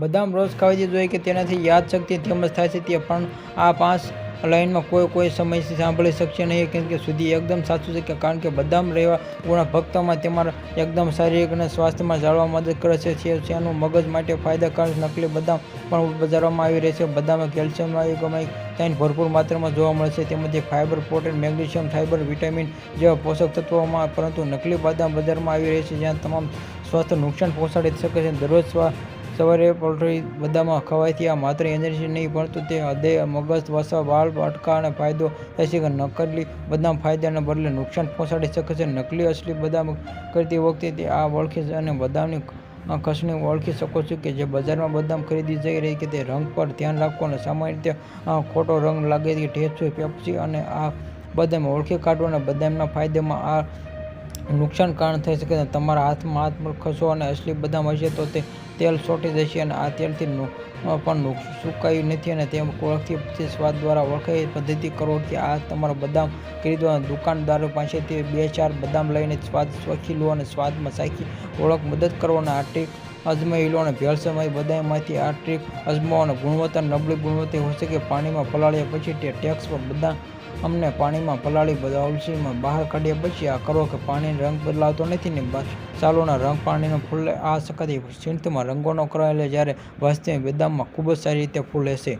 બદામ રોજ ખાવાથી જોઈએ કે તેનાથી યાદશક્તિ તેમજ થાય છે તે પણ આ પાંચ લાઇનમાં કોઈ કોઈ સમયથી સાંભળી શકશે નહીં, કેમ કે સુધી એકદમ સાચું છે કે કારણ કે બદામ રહેવા ગુણ ભક્તોમાં તમારા એકદમ શારીરિક અને સ્વાસ્થ્યમાં જાળવા મદદ કરે છે તેનું મગજ માટે ફાયદાકારક નકલી બદામ પણ બજારમાં આવી રહે છે. બદામમાં કેલ્શિયમ ત્યાં ભરપૂર માત્રામાં જોવા મળે છે, તેમજ fibre protein, magnesium fibre vitamin જેવા પોષક તત્વોમાં પરંતુ નકલી બદામ બજારમાં આવી રહી છે જ્યાં તમામ સ્વાસ્થ્ય નુકસાન પહોંચાડી શકે છે. દરરોજ સવારે પોલ્ટ્રી બધામાં ખવાયથી આ માત્ર એનર્જી નહીં, પરંતુ તે હૃદય, મગજ વસા વાળ અટકા અને ફાયદો થશે કે નકલી બદામ ફાયદાને બદલે નુકસાન પહોંચાડી શકે છે. નકલી, અસલી બદામ કરતી વખતે તે આ ઓળખે અને બદામની ખસને ઓળખી શકો છો કે જે બજારમાં બદામ ખરીદી જઈ રહી કે તે રંગ પર ધ્યાન રાખો અને સામાન્ય રીતે ખોટો રંગ લાગે કે ટેસ્ટ પેપ્સી અને આ બદામ ઓળખી કાઢો અને બદામના ફાયદામાં આ નુકસાન કારણ થઈ શકે છે તમારા હાથમાં હાથ ખસો અને અસલી બદામ હશે તો તે તેલ સોટી જશે અને આ તેલથી પણ સુકાયું નથી અને તેમ ઓળખથી સ્વાદ દ્વારા ઓળખાય પદ્ધતિ કરો કે આ તમારા બદામ ખરીદવા દુકાનદારો પાસેથી બે ચાર બદામ લઈને સ્વાદ ચાખી લો અને સ્વાદમાં સાખી ઓળખ મદદ કરો અને આ ટ્રીક અજમાવી લો અને ભેળસેળમાં બદામમાંથી આ ટ્રીક અજમાવો અને ગુણવત્તા નબળી ગુણવત્તા હોય છે કે પાણીમાં પલાળ્યા પછી તે ટેક્સ પર બદામ અમને પાણીમાં પલાળી બધા અલસીમાં બહાર કાઢ્યા પછી આ કરો કે પાણીનો રંગ બદલાતો નથી ને ચાલુના રંગ પાણીનો ફૂલે, આ સખત સિંથમાં રંગોનો કરાયેલો જ્યારે વાસ્તવિક બદામમાં ખૂબ જ સારી રીતે ફૂલે છે.